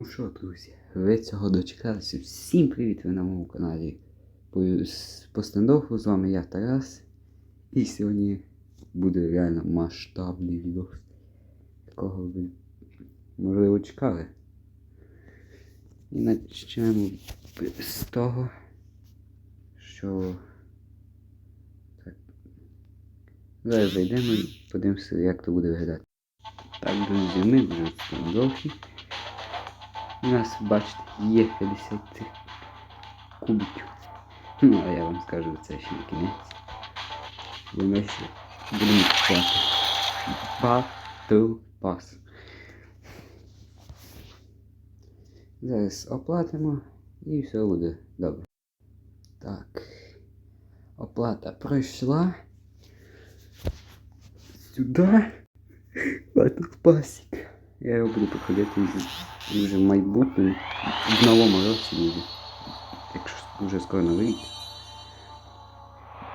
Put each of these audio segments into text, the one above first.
Ну що, друзі, ви цього дочекалися. Всім привіт! Ви на моєму каналі по, с- стендофу. З вами я Тарас. І сьогодні буде реально масштабний відео. Якого ви можливо чекали. І почнемо з того, що. Так. Зараз зайдемо і подивимося, як то буде виглядати. Так, друзі, ми вже в стендофі. У нас, бачите, є 50 цих кубиків. Ну, а я вам скажу, це ще не кінець. Бо ми ще будемо купувати Battle Pass. Зараз оплатимо і все буде добре. Так. Оплата пройшла. Сюди. Battle Passик. Я його буду проходити Вже- вже в новому році. Якщо вже скоро рік.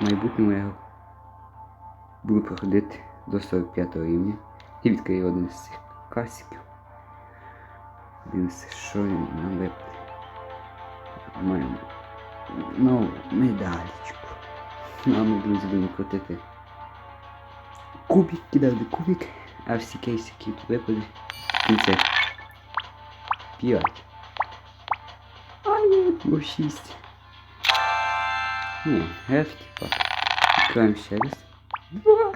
В майбутньому я буду проходити до 45 рівня. І відкрию один з цих касиків. Дивимося, що він нам випаде. Маємо нову медалечку. Ну, а друзі, будемо крутити кубик, кидати кубик, а всі кейси, які тут випадуть, в кінці 5. А ні, було 6. Ні, гефті пак. Відкриваємо ще раз. Два.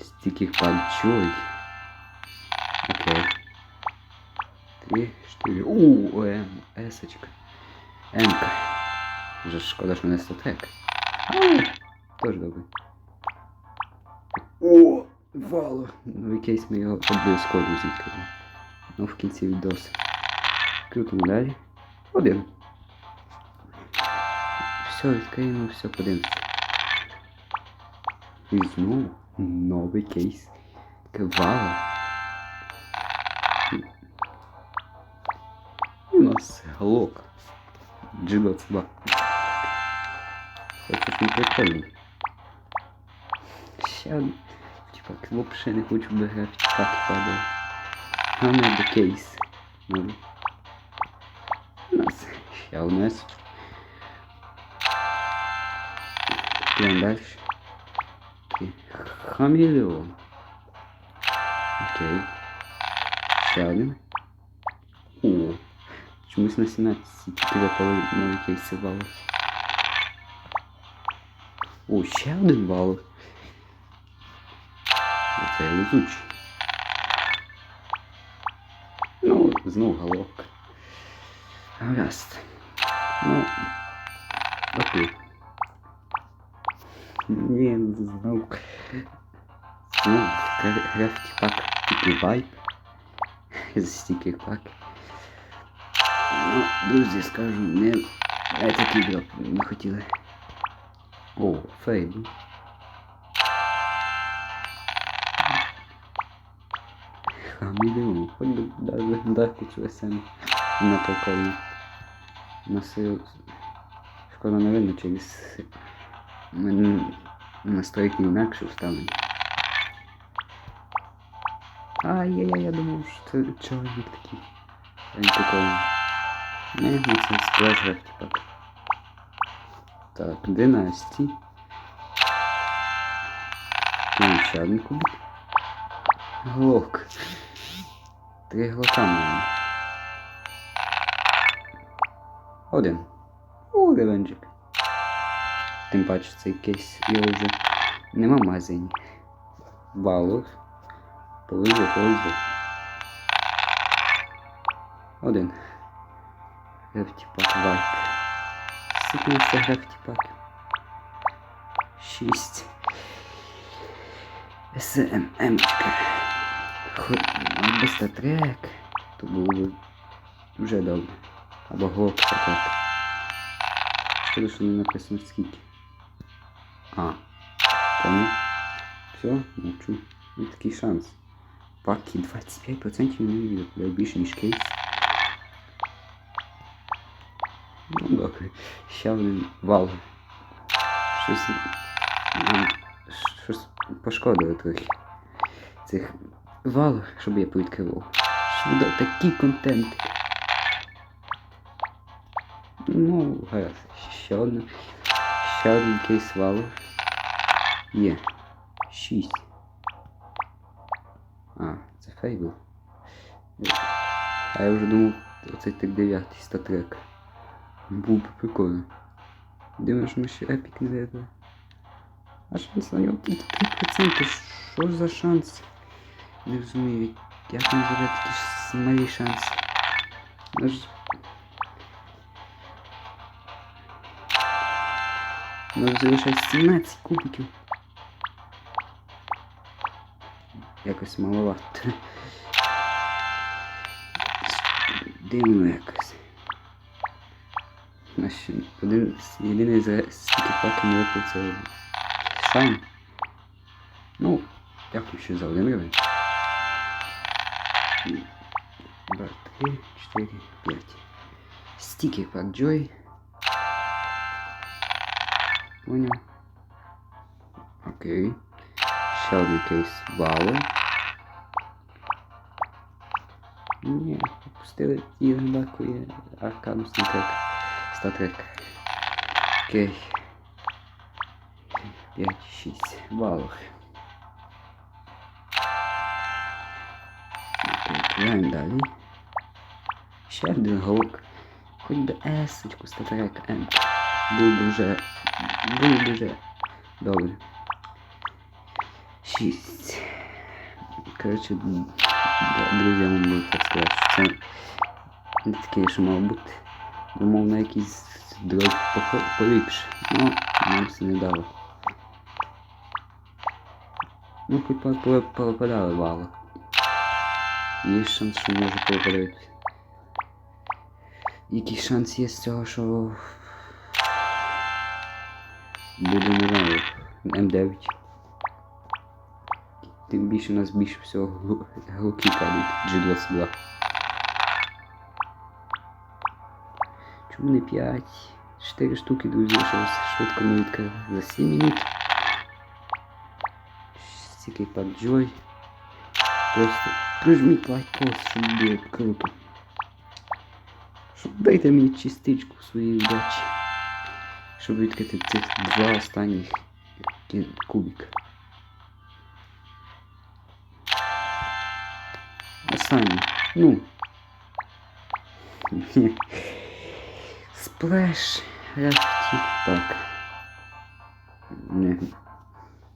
Стільки панчой. Окей. Три, чотири. У, М, Есочка. М-ка. Вже шкода, що не статек. Але теж добре. О, вало. Новий кейс ми його обов'язково відкриємо. Ну, в кінці відос. Крутимо далі. Один. Все, відкриємо, все, подивимося. І знову новий кейс. Квало. І у нас глок. G22. Це щось не прикольно. Ще один. Типа, взагалі не хочу би грати в паки падає. А не до кейс. Ну. У нас ще у нас. Йдемо далі. Окей. Хамелеон. Окей. Ще один. О. Чомусь на 17 тільки випали нові кейси вали. О, ще один вал. Оце лезучий. знов головка. Гаразд. Ну. Окей. Ні, знов. Знов графіті пак такий вайп. З стікер пак. Ну, друзі, скажу, не. Я такий дроп не хотіли. О, Фейбл. Хоть бы даже дарку цю СМ на прикольно. На сил. Шкода не видно через настройки інакше вставлені. Ай-яй-яй, я думав, що це чоловік такий. Він прикольний. Не, ну це сплеш типа. Так, династії. Там ще один кубик. Глок. Три глока маємо. Один. О, ревенджик. Тим паче цей кейс його вже нема магазині. Балов. Повезло, повезло. Один. Графті пак вайп. Скільки це графті пак? Шість. СММчика. Або статрек, то було б вже добре. Або глок статрек. Шкода, що не написано скільки. А, понял. Все, мовчу. І такий шанс. Паки 25% не відео, більше ніж кейс. Ну добре. Ще один вал. Щось. Щось пошкодили трохи. Цих вал, щоб я повідкривав. видав такий контент. Ну, гаразд. Ще одне. Ще один кейс валу. Є. Шість. А, це фейбл. А я вже думав, оцей так дев'ятий статрек. Був би прикольно. Думаю, ми ще епік не виграли. А шанс на нього тут 3%. Що за шанс? Не розумію, як він живе такі малі шанси. Ну ж... Залишається 17 кубиків. Якось маловато. Дивно якось. Наш один єдиний з стільки поки не випав це шайн. Ну, дякую ще за один рівень. Два, три, чотири, п'ять. Стікер пак Джой. Понял. Окей. Ще один кейс Вау. Ні, опустили і рибакує аркану статрек. Статрек. Окей. 5, 6 балів. Окей, граємо далі. Ще один голок. Хоч би есочку статрек М. Було б вже. Було б вже добре. 6. Коротше, друзі, так сказати, що це не таке, що мав бути. Думав на якийсь похо- поліпше. Ну, нам це не дало. Ну, по- попадали вало. Є шанс, що може попадати. Який шанс є з цього, що буде, не знаю, М9. Тим більше у нас більше всього глу- падають G22. Чому не 5? 4 штуки, друзі, щось швидко ми відкрили за 7 минут. Стільки Joy. Просто прижміть лайкос, щоб було круто. Щоб дайте мені частичку своєї удачі. Щоб відкрити цих два останніх кубика. Останній. Ну. Сплеш Рафті Пак. Не.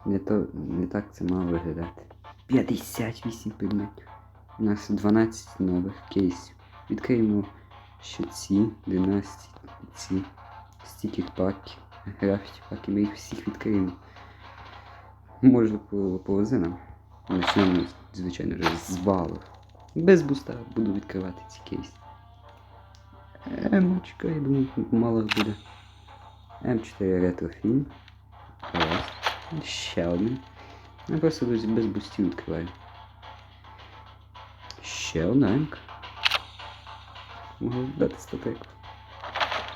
Не, то, не так це мало виглядати. 58 предметів. У нас 12 нових кейсів. Відкриємо ще ці 11 ці стікер паки, графіті паки, ми їх всіх відкриємо. Може по- повезе нам. Почнемо, звичайно, вже з балів. Без буста буду відкривати ці кейси. Емочка, я думаю, мало буде. М4 ретрофільм. Раз. Ще один. Я просто друзі, без бустів відкриваю. Ще одна емка. Можу дати статейку.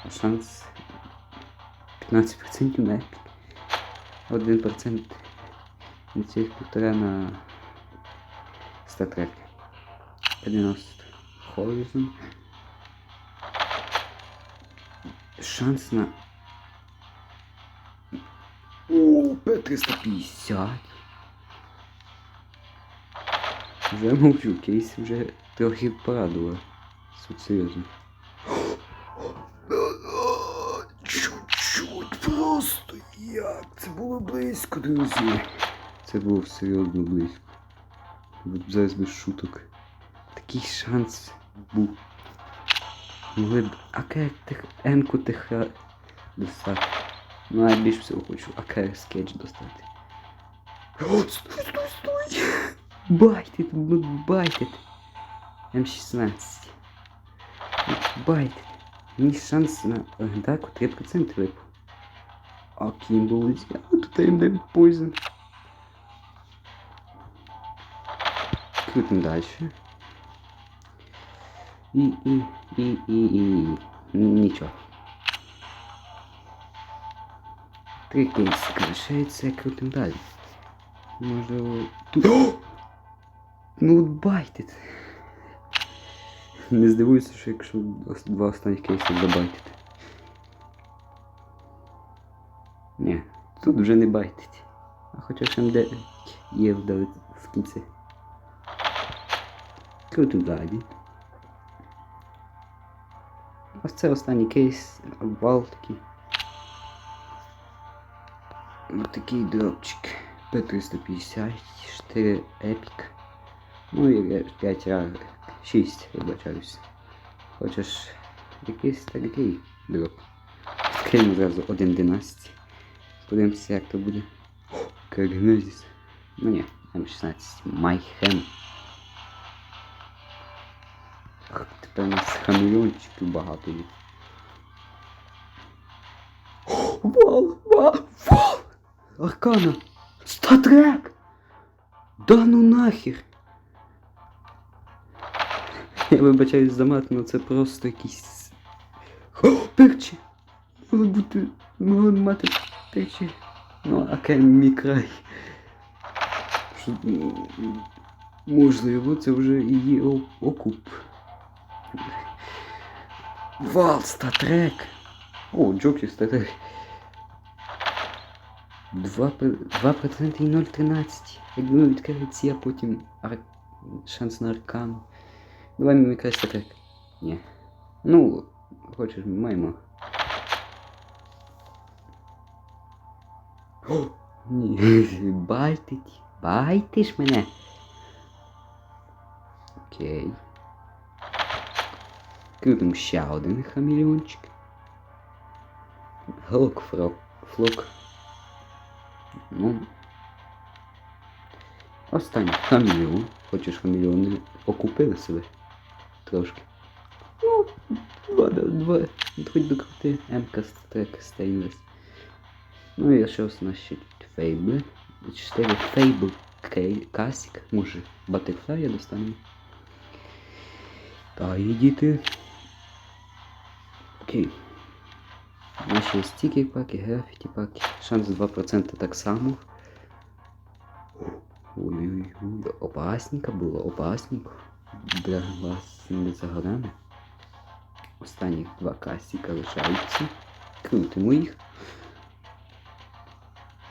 А шанс 15% на епік. 1% на цих півтора на статрек. 90 Horizon. Шанс на... О, П350. Вже мовчу, кейс вже трохи порадував. Суть серйозно. Чуть-чуть просто як. Це було близько, друзі. Це було серйозно близько. Зараз без шуток. Такий шанс був. Могли б АКР тих М-ку достати. Ну, а я більш всього хочу АКР скетч достати. Стой, стой, стой! Байтит, ну байтит. М16. Байтит. Мені шанс на легендарку 3% випав. А ким було а тут М9 Poison. Крутим дальше. І, і, і, і, і, і. Нічого. Три кейси залишається, крутим далі. Можливо... Тут... Ну от байтит. Не здивуюся, що якщо два останніх кейси забайтити. Ні, тут вже не байтить. А хоча ж МД є вдали в кінці. Круто далі. Ось це останній кейс, обвал такий. Ось такий дропчик. П350, 4 епік. Ну і 5 разів. 6, вибачаюсь. Хочеш якийсь такий дроп. Скинемо зразу 1.11. Подивимося, як то буде. Крагнозіс. Ну ні, М16. Майхем. Тепер у нас хамелеончиків багато є. Вау, вау, вау! Аркана! Статрек! Да ну нахер! Я вибачаюсь за мат, але це просто якісь. О, перчі! Могли бути. Могли мати перчі. Ну, а кен мій край. Що, можливо, це вже є окуп. Вал, статрек! О, Джоксі статрек. 2% і 0,13. Якби відкрили ці, а потім ар... шанс на аркану. Давай так. Ні. Ну, хочеш, маємо. О, ні. Байтить. Байтиш мене. Окей. Крутим ще один хамелеончик. Глок фрок. Флок. Ну. Останній хамелеон. Хочеш хамелеони окупили себе? Трошки. Ну, два, два. Хоч докрути МК трек Стейнлес. Ну і ще ось тут фейбли. 4 фейбл касік. Може, батерфлая достанемо. Та і діти. Окей. Наші стікер паки, графіті паки. Шанс 2% так само. Ой-ой-ой, опасненько було, опасненько. Для вас не за горами. Останні два касіка лишаються. Крутимо їх.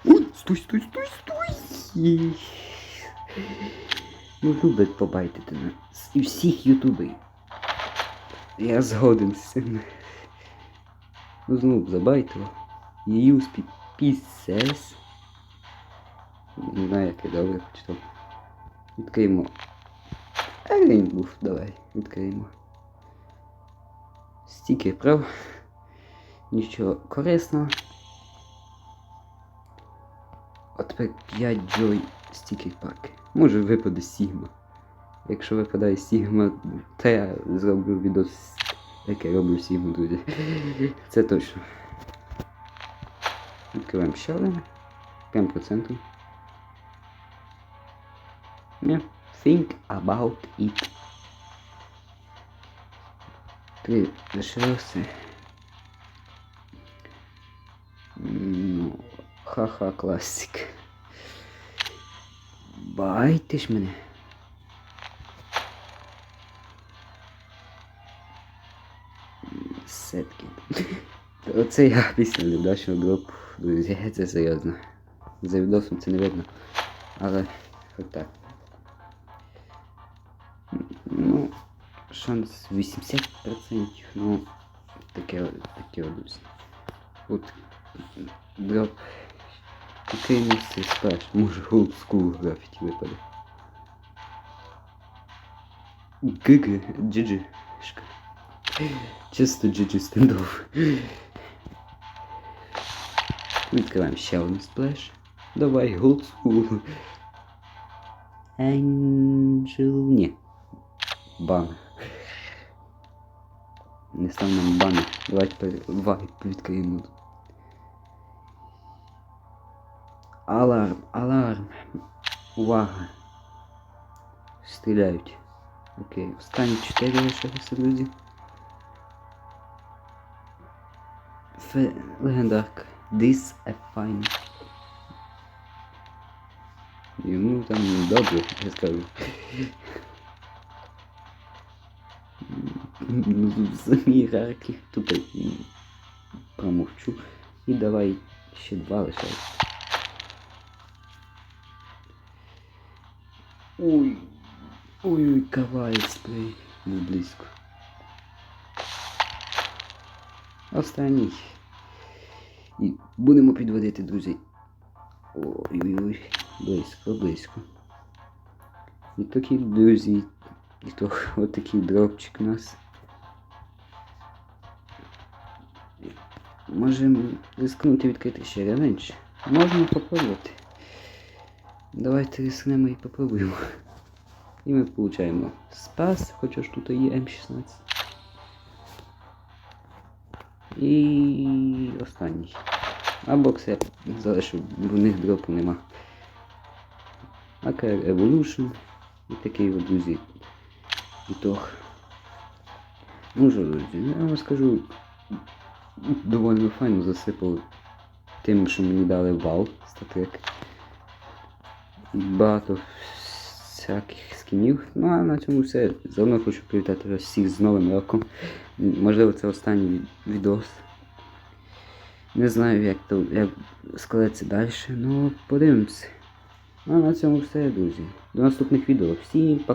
Ой, стой, стой, стой, стой! Ну, люблять побайтити нас. І всіх ютуберів. Я згоден з цим. Ну, знов забайтила. Use PCS. Не знаю, як я добре почитав. Відкриємо. А був, давай, відкриємо. Стікер прав. Нічого корисного. От тепер 5 Joy стікер пак. Може випаде Сігма. Якщо випадає Сігма, то я зроблю відос, як я роблю Сігму, друзі. Це точно. Відкриваємо ще один. Прям по центру. Не. Think about it. Три лишилося. Ну, ха-ха, класик. Байте ж мене. Сетки. Оце я після невдачного дропу, друзі, це серйозно. За відосом це не видно. Але так. Ну, шанс 80%, ну, таке, таке от. От дроп. Який місце спеш? Може old school графіті випаде. ГГ, GG. шка. Чисто GG стендов. Відкриваємо ще один сплеш. Давай, old school. Angel... Ні. Бан. Не став нам бани. Давайте вайп відкриємо. Аларм, аларм. Увага. Стріляють. Окей, останні 4 лишилися, друзі. Легендарка. This a fine. Йому там добре, я скажу. Самі ієрархи. Тут промовчу. І давай ще два лишається. Ой. Ой-ой, каваєць, блядь. Був близько. Останній. І будемо підводити, друзі. Ой-ой-ой. Близько, близько. І такі, друзі. І то отакий дропчик у нас. Можемо рискнути відкрити ще ревенч. Можемо попробувати. Давайте рискнемо і попробуємо. І ми получаємо спас, хоча ж тут є М16. І останній. А бокс я залишу, бо в них дропу нема. АКР Evolution. І такий от, друзі. Ітог. Ну що, друзі, я вам скажу, доволі файно засипав тим, що мені дали вал статрек. Багато всяких скінів. Ну а на цьому все. Заодно хочу привітати вас всіх з Новим роком. Можливо, це останній від- відос. Не знаю, як то як складеться далі, ну подивимося. Ну а на цьому все, друзі. До наступних відео. Всім пока.